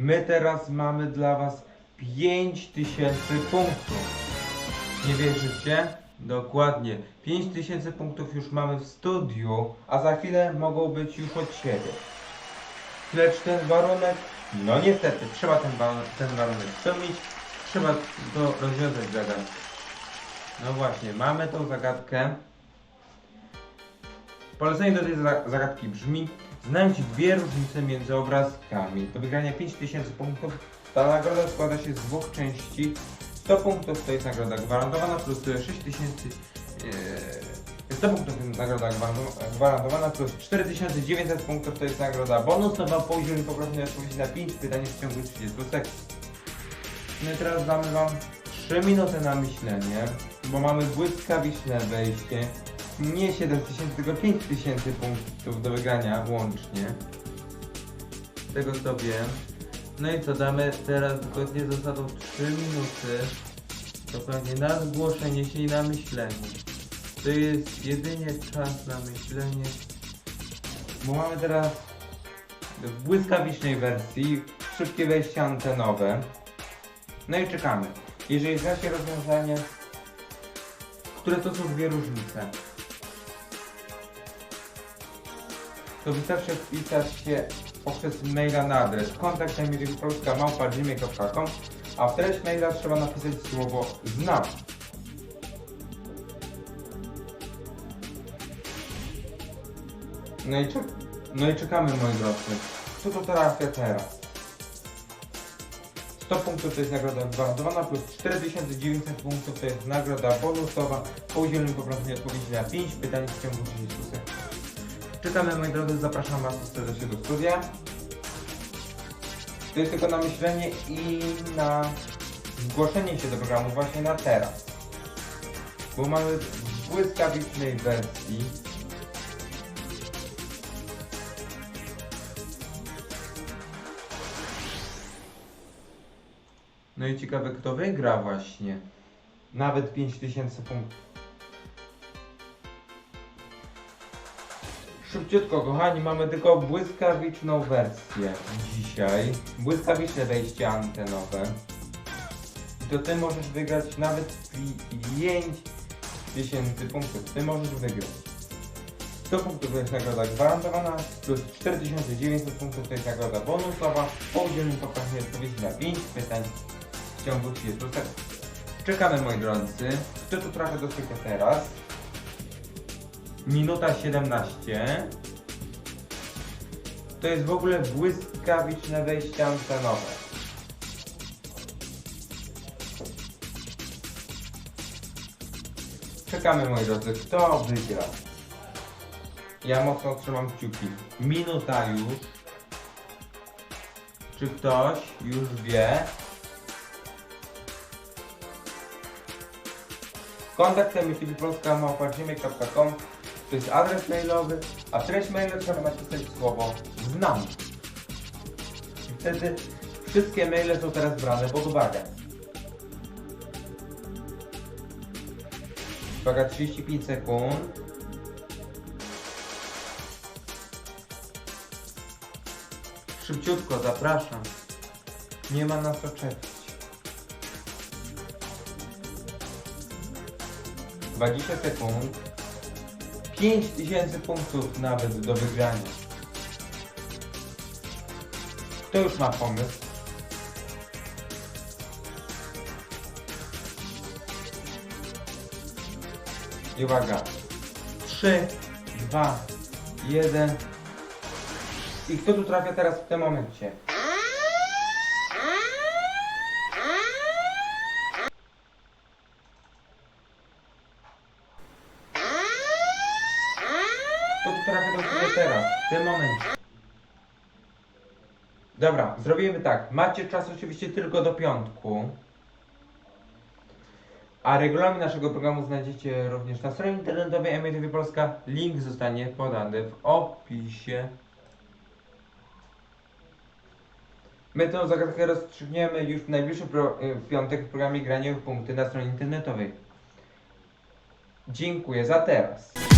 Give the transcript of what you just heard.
My teraz mamy dla Was 5000 punktów. Nie wierzycie? Dokładnie. 5000 punktów już mamy w studiu, a za chwilę mogą być już od siebie. Lecz ten warunek, no niestety, trzeba ten, ten warunek spełnić, trzeba to rozwiązać zagadkę. No właśnie, mamy tą zagadkę. Polecenie do tej za- zagadki brzmi Znajdź dwie różnice między obrazkami. Do wygrania 5000 punktów ta nagroda składa się z dwóch części. 100 punktów to jest nagroda gwarantowana plus 6000 yy, 100 punktów to jest nagroda gwarantowa- gwarantowana plus 4900 punktów to jest nagroda bonusowa po udzieleniu poprawnej odpowiedzi na 5 pytań w ciągu 30 sekund. No teraz damy Wam 3 minuty na myślenie, bo mamy błyskawiczne wejście. Nie 7000, tylko 5000 punktów do wygrania łącznie. Z tego co wiem. No i co, damy teraz zgodnie z zasadą 3 minuty. Dokładnie na zgłoszenie się i na myślenie. To jest jedynie czas na myślenie. Bo mamy teraz w błyskawicznej wersji szybkie wejście antenowe. No i czekamy. Jeżeli znacie rozwiązanie, które to są dwie różnice, to wystarczy wpisać się poprzez maila na adres kontakt polska.gmail.com a w treść maila trzeba napisać słowo znam. No i, no i czekamy moi drodzy. Co to trafia teraz? 100 punktów to jest nagroda gwarantowana plus 4900 punktów to jest nagroda bonusowa po udzieleniu poprawnej odpowiedzi na 5 pytań w ciągu 30 sekund. Czekamy moi drodzy, zapraszam Was serdecznie do studia. To jest tylko na myślenie i na zgłoszenie się do programu właśnie na teraz. Bo mamy w błyskawicznej wersji No i ciekawe kto wygra właśnie. Nawet 5000 punktów. Szybciutko kochani, mamy tylko błyskawiczną wersję dzisiaj. Błyskawiczne wejście antenowe. I to ty możesz wygrać nawet 5000 punktów. Ty możesz wygrać. 100 punktów to jest nagroda gwarantowana, plus 4900 punktów to jest nagroda bonusowa, po udzieleniu poprawnej odpowiedzi na 5 pytań w ciągu 30 sekund. Czekamy moi drodzy. Kto tu trafia do teraz? Minuta 17. To jest w ogóle błyskawiczne wejście antenowe. Czekamy moi drodzy, kto wygra? Ja mocno trzymam kciuki. Minuta już. Czy ktoś już wie? Kontakt polska.gmail.com to jest adres mailowy, a treść mailu trzeba napisać słowo znam. I wtedy wszystkie maile są teraz brane pod uwagę. Uwaga, 35 sekund. Szybciutko, zapraszam. Nie ma na co czekać. 20 sekund. 5000 punktów nawet do wygrania. Kto już ma pomysł? I uwaga. 3, 2, 1. I kto tu trafia teraz w tym momencie? Trafia do siebie teraz, w tym momencie? Dobra, zrobimy tak. Macie czas oczywiście tylko do piątku. A regulamin naszego programu znajdziecie również na stronie internetowej MTV Polska. Link zostanie podany w opisie. My tę zagadkę rozstrzygniemy już w najbliższy pro, y, piątek w programie Granie w punkty na stronie internetowej. Dziękuję za teraz.